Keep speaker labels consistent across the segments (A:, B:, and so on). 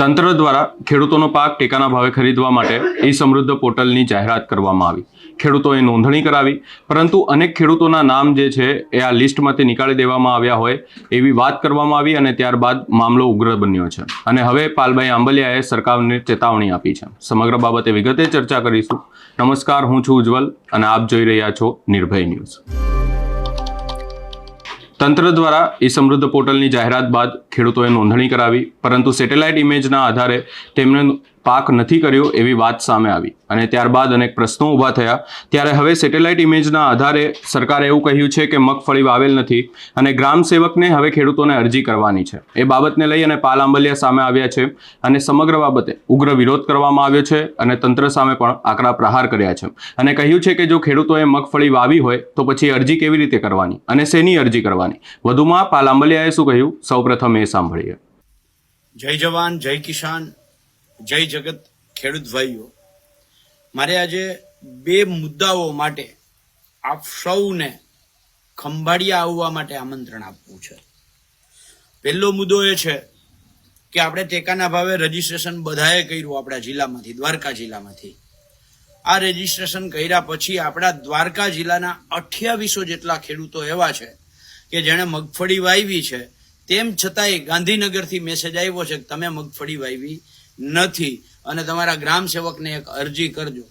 A: તંત્ર દ્વારા ખેડૂતોનો પાક ટેકાના ભાવે ખરીદવા માટે ઈ સમૃદ્ધ પોર્ટલની જાહેરાત કરવામાં આવી. ખેડૂતોએ નોંધણી કરાવી, પરંતુ અનેક ખેડૂતોના નામ જે છે એ આ લિસ્ટમાંથી નીકાળી દેવામાં આવ્યા હોય એવી વાત કરવામાં આવી અને ત્યારબાદ મામલો ઉગ્ર બન્યો છે. અને હવે પાલભાઈ આંબલિયાએ સરકારને ચેતવણી આપી છે. સમગ્ર બાબતે વિગતે ચર્ચા કરીશું. નમસ્કાર, હું છું ઉજ્જવલ અને આપ જોઈ રહ્યા છો નિર્ભય ન્યૂઝ. તંત્ર દ્વારા ઈ સમૃદ્ધ પોર્ટલની જાહેરાત બાદ ખેડૂતોએ નોંધણી કરાવી, પરંતુ સેટેલાઇટ ઇમેજના આધારે તેમણે પાક નથી કર્યો એવી વાત સામે આવી. અને ત્યારબાદ અનેક પ્રશ્નો ઊભા થયા. ત્યારે હવે સેટેલાઇટ ઇમેજના આધારે સરકારે એવું કહ્યું છે કે મગફળી વાવેલ નથી અને ગ્રામ સેવકને હવે ખેડૂતોને અરજી કરવાની છે. એ બાબતને લઈ અને પાલ સામે આવ્યા છે અને સમગ્ર બાબતે ઉગ્ર વિરોધ કરવામાં આવ્યો છે અને તંત્ર સામે પણ આકરા પ્રહાર કર્યા છે. અને કહ્યું છે કે જો ખેડૂતોએ મગફળી વાવી હોય તો પછી અરજી કેવી રીતે કરવાની અને શેની અરજી કરવાની? વધુમાં પાલ આંબલિયાએ શું કહ્યું? સૌપ્રથમ એ સાંભળીએ.
B: જય જવાન, જય કિસાન. જય જગત ખેડૂત ભાઈઓ, મારે આજે બે મુદ્દાઓ માટે આપ સૌને ખંભાળિયા આવવા માટે આમંત્રણ આપવું છે. પહેલો મુદ્દો એ છે કે આપણે ટેકાના ભાવે રજીસ્ટ્રેશન બધાએ કર્યું આપણા જિલ્લામાંથી, દ્વારકા જિલ્લામાંથી. આ રજીસ્ટ્રેશન કર્યા પછી આપણા દ્વારકા જિલ્લાના અઠ્યાવીસો જેટલા ખેડૂતો એવા છે કે જેણે મગફળી વાવી છે. તેમ છતાંય ગાંધીનગરથી મેસેજ આવ્યો છે કે તમે મગફળી વાવી નથી. અને તમારા ગ્રામ સેવકને એક અરજી કરજો.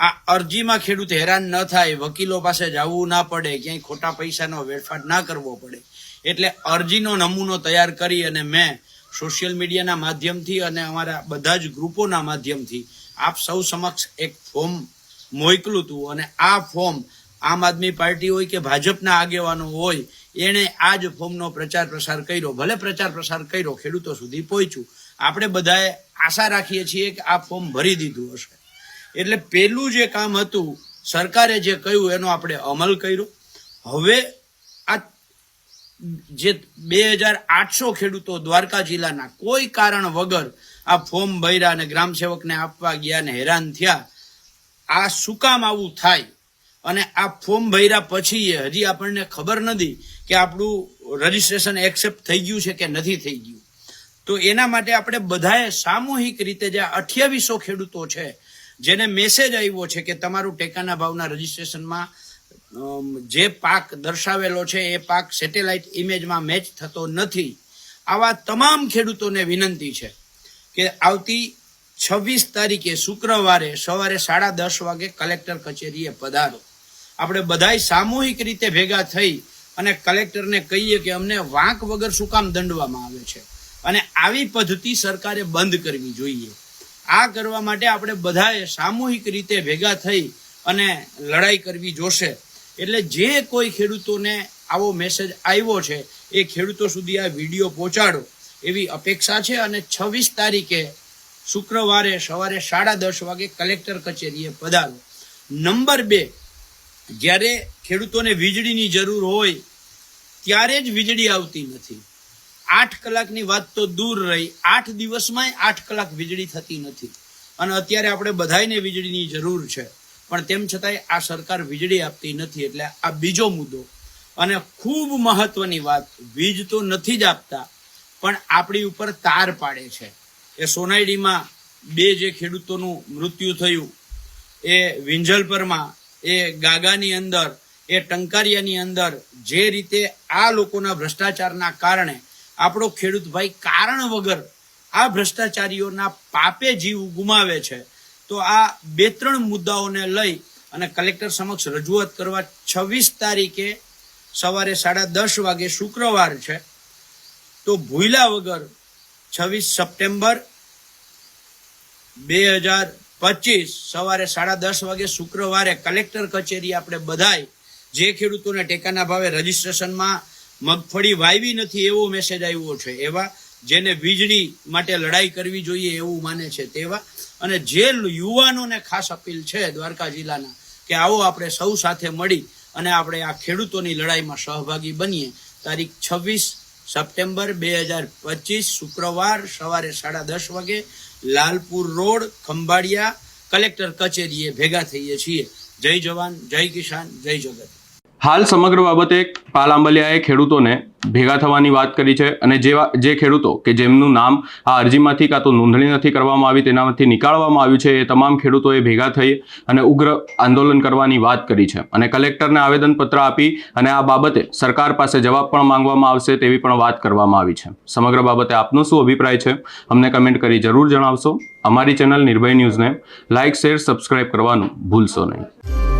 B: આ અરજીમાં ખેડૂત હેરાન ન થાય, વકીલો પાસે જવું ના પડે, ક્યાંય ખોટા પૈસાનો વેડફાટ ના કરવો પડે. એટલે અરજીનો નમૂનો તૈયાર કરી અને મેં સોશિયલ મીડિયાના માધ્યમથી અને અમારા બધા જ ગ્રુપોના માધ્યમથી આપ સૌ સમક્ષ એક ફોર્મ મોકલું હતું અને આ ફોર્મ આમ આદમી પાર્ટી હોય કે ભાજપના આગેવાનો હોય, એણે આ જ ફોર્મનો પ્રચાર પ્રસાર કર્યો. ભલે પ્રચાર પ્રસાર કર્યો, ખેડૂતો સુધી પહોંચ્યું. આપણે બધાએ આશા રાખીએ છીએ કે આ ફોર્મ ભરી દીધું હશે. એટલે પેલું જે કામ હતું, સરકારે જે કહ્યું એનો આપણે અમલ કર્યો. હવે આ જે બે હજાર આઠસો ખેડૂતો દ્વારકા જિલ્લાના કોઈ કારણ વગર આ ફોર્મ ભર્યા અને ગ્રામ સેવકને આપવા ગયા ને હેરાન થયા, આ શું કામ આવું થાય? અને આ ફોર્મ ભર્યા પછી હજી આપણને ખબર નથી કે આપણું રજીસ્ટ્રેશન એક્સેપ્ટ થઈ ગયું છે કે નથી થઈ ગયું. તો એના માટે આપણે બધાએ સામૂહિક રીતે જે અઠ્યાવીસો ખેડૂતો છે, જેને મેસેજ આવ્યો છે કે તમારું ટેકાના ભાવના રજીસ્ટ્રેશનમાં જે પાક દર્શાવેલો છે, એ પાક સેટેલાઇટ ઇમેજમાં મેચ થતો નથી, આવા તમામ ખેડૂતોને વિનંતી છે કે આવતી છવ્વીસ તારીખે શુક્રવારે સવારે સાડા દસ વાગે કલેક્ટર કચેરીએ પધારો. આપણે બધાય સામૂહિક રીતે ભેગા થઈ અને કલેક્ટરને કહીએ કે અમને વાંક વગર શું કામ દંડવામાં આવે છે? અને આવી પદ્ધતિ સરકારે બંધ કરવી જોઈએ. આ કરવા માટે આપણે બધાએ સામૂહિક રીતે ભેગા થઈ અને લડાઈ કરવી જોશે. એટલે જે કોઈ ખેડૂતોને આવો મેસેજ આવ્યો છે, એ ખેડૂતો સુધી આ વીડિયો પહોંચાડો. એવી અપેક્ષા છે અને છવ્વીસ તારીખે શુક્રવારે સવારે સાડા દસ વાગે કલેક્ટર કચેરીએ પધારો. નંબર બે, જ્યારે ખેડૂતોને વીજળીની જરૂર હોય, ત્યારે જ વીજળી આવતી નથી. આઠ કલાકની વાત તો દૂર રહી. આઠ દિવસમાંય આઠ કલાક વીજળી થતી નથી. અને અત્યારે આપણે બધાયને વીજળીની જરૂર છે. પણ તેમ છતાંય આ સરકાર વીજળી આપતી નથી એટલે આ બીજો મુદ્દો. અને ખૂબ મહત્વની વાત, વીજ તો નથી જ આપતા, પણ આપણી ઉપર તાર પાડે છે. એ સોનાઈડીમાં બે જે ખેડૂતોનું મૃત્યુ થયું, એ વિંજલપરમાં, એ ગાગાની અંદર, એ ટંકારિયાની અંદર, જે રીતે આ લોકોના ભ્રષ્ટાચારના કારણે આપણો ખેડૂત ભાઈ કારણ વગર આ ભ્રષ્ટાચારીઓના પાપે જીવ ગુમાવે છે. તો આ બે ત્રણ મુદ્દાઓને લઈ અને કલેક્ટર સમક્ષ રજૂઆત કરવા છવ્વીસ તારીખે સવારે સાડા દસ વાગે શુક્રવાર છે. તો ભૂલા વગર છવ્વીસ સપ્ટેમ્બર બે હજાર પચીસ સવારે સાડા દસ વાગે શુક્રવારે કલેક્ટર કચેરી આપણે બધાય જે ખેડૂતોને ટેકાના ભાવે રજીસ્ટ્રેશનમાં મગફળી વાવી નથી એવો મેસેજ આવ્યો છે. એવા જેને વીજળી માટે લડાઈ કરવી જોઈએ એવું માને છે તેવા. અને જે યુવાનોને ખાસ અપીલ છે દ્વારકા જિલ્લાના કે આવો આપણે સૌ સાથે મળી અને આપણે આ ખેડૂતોની લડાઈમાં સહભાગી બનીએ. તારીખ છવ્વીસ સપ્ટેમ્બર બે હજાર પચીસ શુક્રવાર સવારે સાડા દસ વાગે લાલપુર રોડ, ખંભાળિયા કલેક્ટર કચેરીએ ભેગા થઈએ છીએ. જય જવાન, જય કિસાન, જય જગત.
A: હાલ સમગ્ર બાબતે પાલ આંબલિયાએ ખેડૂતોને ભેગા થવાની વાત કરી છે અને જેવા જે ખેડૂતો કે જેમનું નામ આ અરજીમાંથી કાં તો નોંધણી નથી કરવામાં આવી, તેનામાંથી નીકાળવામાં આવ્યું છે, એ તમામ ખેડૂતોએ ભેગા થઈ અને ઉગ્ર આંદોલન કરવાની વાત કરી છે. અને કલેક્ટરને આવેદનપત્ર આપી અને આ બાબતે સરકાર પાસે જવાબ પણ માંગવામાં આવશે તેવી પણ વાત કરવામાં આવી છે. સમગ્ર બાબતે આપનો શું અભિપ્રાય છે? અમને કમેન્ટ કરી જરૂર જણાવશો. અમારી ચેનલ નિર્ભય ન્યૂઝને લાઇક, શેર, સબસ્ક્રાઇબ કરવાનું ભૂલશો નહીં.